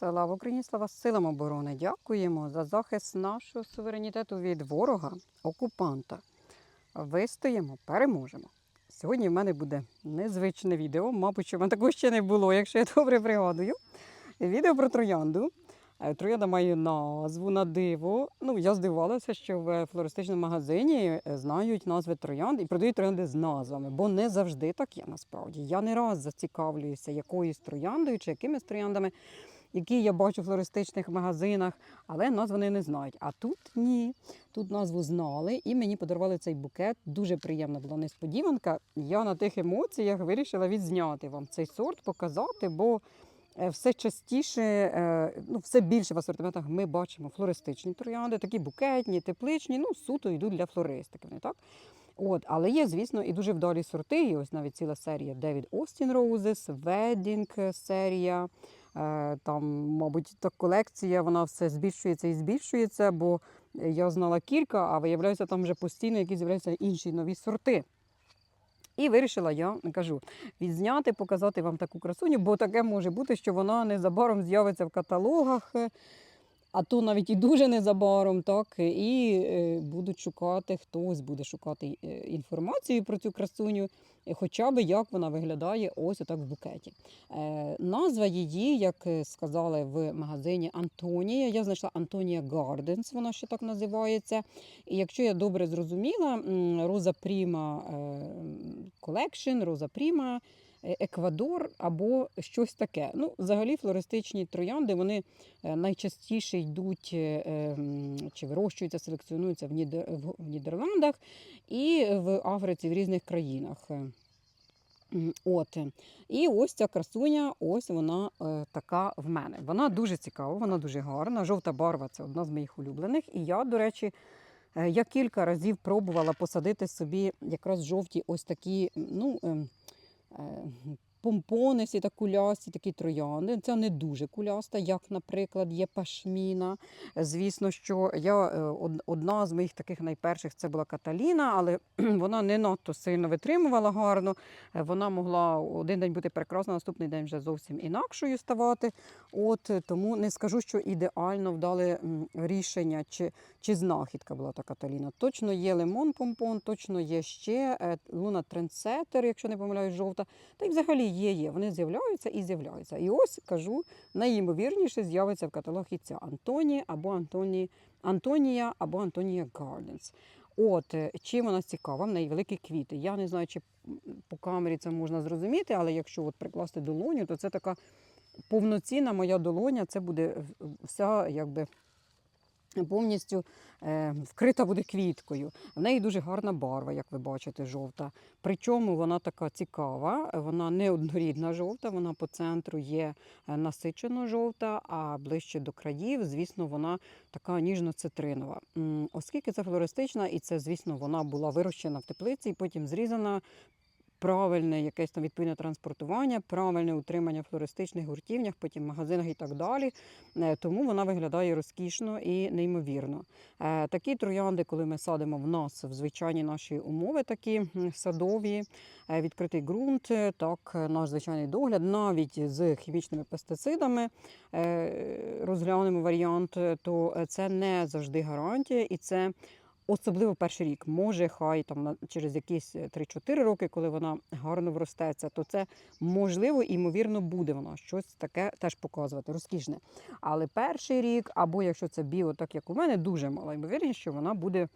Слава Україні, слава силам оборони. Дякуємо за захист нашого суверенітету від ворога, окупанта. Вистоїмо, переможемо. Сьогодні в мене буде незвичне відео. Мабуть, що мене такого ще не було, якщо я добре пригадую. Відео про троянду. Е, Троянда має назву на диво. Ну, я здивувалася, що в флористичному магазині е, знають назви троянд і продають троянди з назвами, бо не завжди так є насправді. Я не раз зацікавлююся якоюсь трояндою чи якимись трояндами, які я бачу в флористичних магазинах, але назв вони не знають. А тут ні. Тут назву знали і мені подарували цей букет. Дуже приємна була несподіванка. Я на тих емоціях вирішила відзняти вам цей сорт, показати, бо е, все частіше, е, ну все більше в асортиментах ми бачимо флористичні троянди, такі букетні, тепличні, ну суто йдуть для флористики. Вони так. От, але є, звісно, і дуже вдалі сорти. І ось навіть ціла серія David Austin Roses, Wedding серія. Е, Там, мабуть, та колекція вона все збільшується і збільшується, бо я знала кілька, а виявляється, там вже постійно якісь з'являються інші нові сорти. І вирішила я кажу відзняти, показати вам таку красуню, бо таке може бути, що вона незабаром з'явиться в каталогах, е, а то навіть і дуже незабаром, так і е, будуть шукати, хтось буде шукати е, інформацію про цю красуню, е, хоча б як вона виглядає ось отак в букеті. Назва її, як сказали в магазині Антонія, я знайшла Антонія Гарденс, вона ще так називається. І якщо я добре зрозуміла, Роза Пріма Колекшн, Роза Пріма. Е, Еквадор або щось таке. Ну, взагалі, флористичні троянди вони е, найчастіше йдуть е, чи вирощуються, селекціонуються в, Нідер... в в Нідерландах і в Африці в різних країнах. От. І ось ця красуня, ось вона е, така в мене. Вона дуже цікава, вона дуже гарна. Жовта барва це одна з моїх улюблених. І я, до речі, е, я кілька разів пробувала посадити собі якраз жовті ось такі, ну. ем, е, Помпони, всі та кулясті, такі троянди. Це не дуже куляста, як, наприклад, є пашміна. Звісно, що я е, одна з моїх таких найперших це була Каталіна, але вона не надто сильно витримувала гарно. Е, Вона могла один день бути прекрасна, наступний день вже зовсім інакшою ставати. От е, тому не скажу, що ідеально вдали рішення чи, чи знахідка була та Каталіна. Точно є лимон помпон, точно є ще луна трендсетер, якщо не помиляюсь, жовта. Та й взагалі є, є. Вони з'являються і з'являються. І ось кажу, найімовірніше з'явиться в каталог і ця Антоні або Антоні, Антонія або Антонія Гарденс. От е, чим вона цікава, в неї великі квіти. Я не знаю, чи по камері це можна зрозуміти, але якщо от прикласти долоню, то це така повноцінна моя долоня. Це буде вся якби. Повністю е, вкрита буде квіткою. В неї дуже гарна барва, як ви бачите, жовта. Причому вона така цікава, вона не однорідна жовта, вона по центру є е, насичено жовта, а ближче до країв, звісно, вона така ніжно-цитринова. Оскільки це флористична, і це, звісно, вона була вирощена в теплиці і потім зрізана. Правильне якесь там відповідне транспортування, правильне утримання в флористичних гуртівнях, потім в магазинах і так далі. Е, Тому вона виглядає розкішно і неймовірно. Е, Такі троянди, коли ми садимо в нас в звичайні наші умови, такі садові, е, відкритий ґрунт, так, наш звичайний догляд, навіть з хімічними пестицидами розглянемо варіант, то це не завжди гарантія, і це. Особливо перший рік, може, хай там через якісь е, 3-4 роки, коли вона гарно вростеться, то це можливо, ймовірно, буде вона щось таке теж показувати, розкішне. Але перший рік, або якщо це біо, так як у мене, дуже мала ймовірність, що вона буде.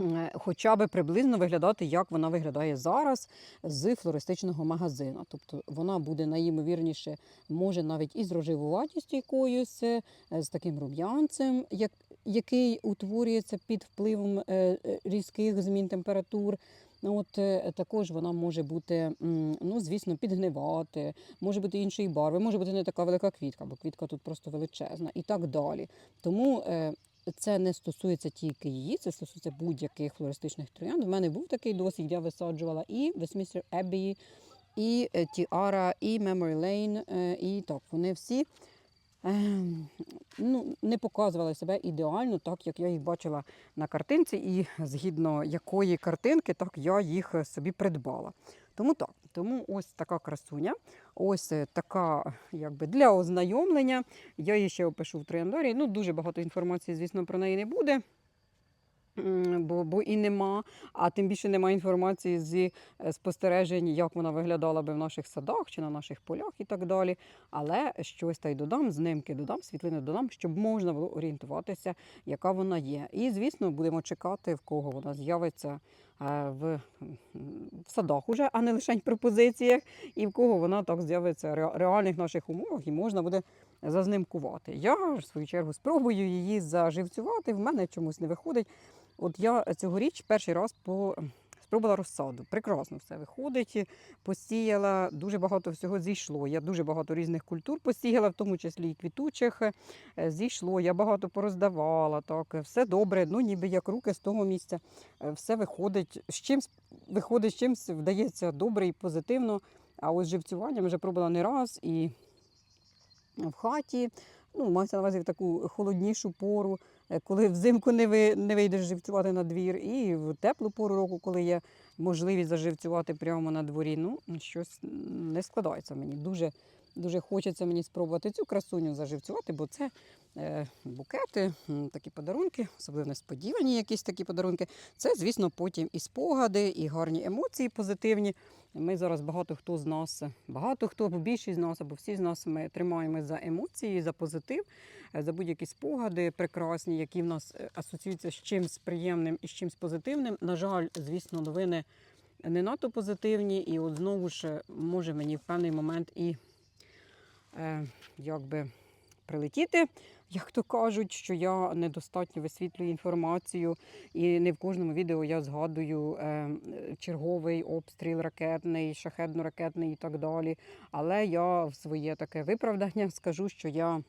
е, Хоча би приблизно виглядати, як вона виглядає зараз з флористичного магазину. Тобто вона буде найімовірніше, може навіть із рожевуватістю якоюсь, е, з таким рум'янцем, як, який утворюється під впливом е, е, різких змін температур. Ну, От е, також вона може бути, ну звісно, підгнивати, може бути іншої барви, може бути не така велика квітка, бо квітка тут просто величезна, і так далі. Тому це не стосується тільки її, це стосується будь-яких флористичних троянд. У мене був такий досвід, я висаджувала і Westminster Abbey, і Тіара, і Memory Lane, і так, вони всі. Ем, Ну, не показували себе ідеально, так як я їх бачила на картинці, і згідно якої картинки, так я їх собі придбала. Тому так, тому ось така красуня, ось е, така, якби для ознайомлення. Я її ще опишу в трояндарі. Ну, дуже багато інформації, звісно, про неї не буде. Бо, бо і нема, а тим більше немає інформації зі е, спостережень, як вона виглядала би в наших садах чи на наших полях і так далі. Але щось та й додам, знимки додам, світлини додам, щоб можна було орієнтуватися, яка вона є. І, звісно, будемо чекати, в кого вона з'явиться в, садах уже, а не лише в пропозиціях, і в кого вона так з'явиться в реальних наших умовах, і можна буде зазнимкувати. Я в свою чергу спробую її заживцювати. В мене чомусь не виходить. От я цьогоріч перший раз по. Спробувала розсаду. Прекрасно все виходить. Посіяла, дуже багато всього зійшло. Я дуже багато різних культур посіяла, в тому числі і квітучих. Е, Зійшло, я багато пороздавала. Так, все добре. Ну, ніби як руки з того місця. Е, Все виходить. З чимсь виходить, з чимсь вдається добре і позитивно. А ось живцюванням вже пробувала не раз і в хаті. Ну, мається на увазі в таку холоднішу пору, е, коли взимку не, ви, не вийдеш живцювати на двір, і в теплу пору року, коли є можливість заживцювати прямо на дворі. Ну, щось не складається мені. Дуже, дуже хочеться мені спробувати цю красуню заживцювати, бо це е, букети, такі подарунки, особливо несподівані якісь такі подарунки. Це, звісно, потім і спогади, і гарні емоції позитивні. Ми зараз багато хто з нас, багато хто, або більшість з нас, або всі з нас ми тримаємось за емоції, за позитив, е, за будь-які спогади прекрасні, які в нас е, асоціюються з чимось приємним і з чимось позитивним. На жаль, звісно, новини не надто позитивні, і от знову ж е, може мені в певний момент і е, якби прилетіти, як то кажуть, що я недостатньо висвітлюю інформацію, і не в кожному відео я згадую е, черговий обстріл ракетний, шахедно-ракетний і так далі. Але я в своє таке виправдання скажу, що я.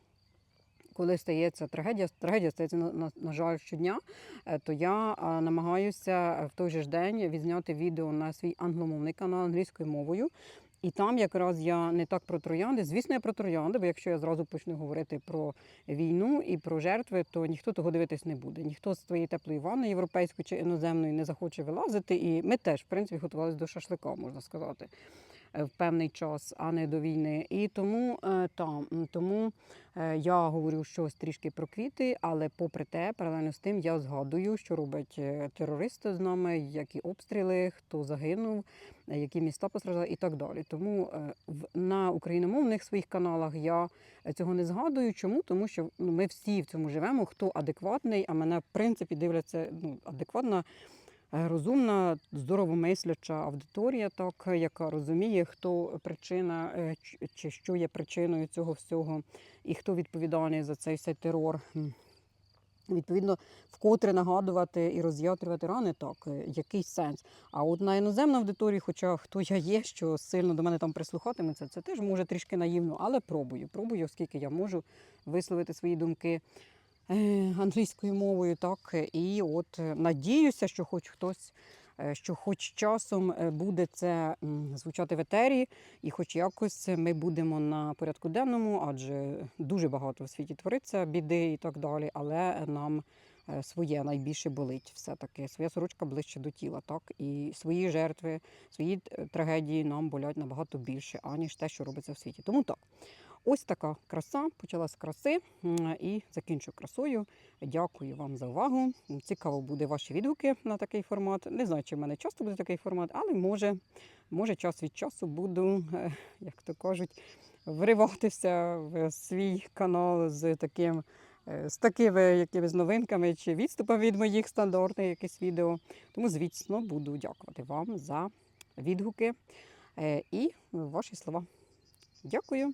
Коли стається трагедія, трагедія стається на, на, на жаль щодня, е, то я а, намагаюся в той же ж день відзняти відео на свій англомовний канал англійською мовою. І там якраз я не так про троянди. Звісно, я про троянди, бо якщо я зразу почну говорити про війну і про жертви, то ніхто того дивитись не буде. Ніхто з твоєї теплої ванни європейської чи іноземної не захоче вилазити. І ми теж, в принципі, готувалися до шашлика, можна сказати, в певний час, а не до війни. І тому е, там тому е, я говорю щось трішки про квіти, але попри те, паралельно з тим, я згадую, що роблять е, терористи з нами, які обстріли, хто загинув, які міста постраждали і так далі. Тому на україномовних своїх каналах я цього не згадую. Чому? Тому що ну, ми всі в цьому живемо, хто адекватний, а мене в принципі дивляться ну, адекватна. Е, Розумна, здоровомисляча аудиторія, так яка розуміє, хто причина е, чи що є причиною цього всього, і хто відповідальний за цей все терор. Відповідно, вкотре нагадувати і роз'ятрювати рани, так, е, який сенс. А от на іноземну аудиторію, хоча хто я є, що сильно до мене там прислухатиметься, це теж може трішки наївно, але пробую. Пробую, оскільки я можу висловити свої думки англійською мовою, так. І от е, надіюся, що хоч хтось. е, Що хоч часом е, буде це звучати в етері, і хоч якось ми будемо на порядку денному, адже дуже багато в світі твориться біди і так далі, але нам е, своє найбільше болить все-таки. Своя сорочка ближче до тіла, так? І свої жертви, свої е, трагедії нам болять набагато більше, аніж те, що робиться в світі. Тому так. Ось така краса, почала з краси і закінчу красою. Дякую вам за увагу. Цікаво буде ваші відгуки на такий формат. Не знаю, чи в мене часто буде такий формат, але може, може час від часу буду, е, як то кажуть, вриватися в свій канал з таким. е, З такими якимись новинками чи відступами від моїх стандартних якихось відео. Тому, звісно, буду дякувати вам за відгуки е, і ваші слова. Дякую.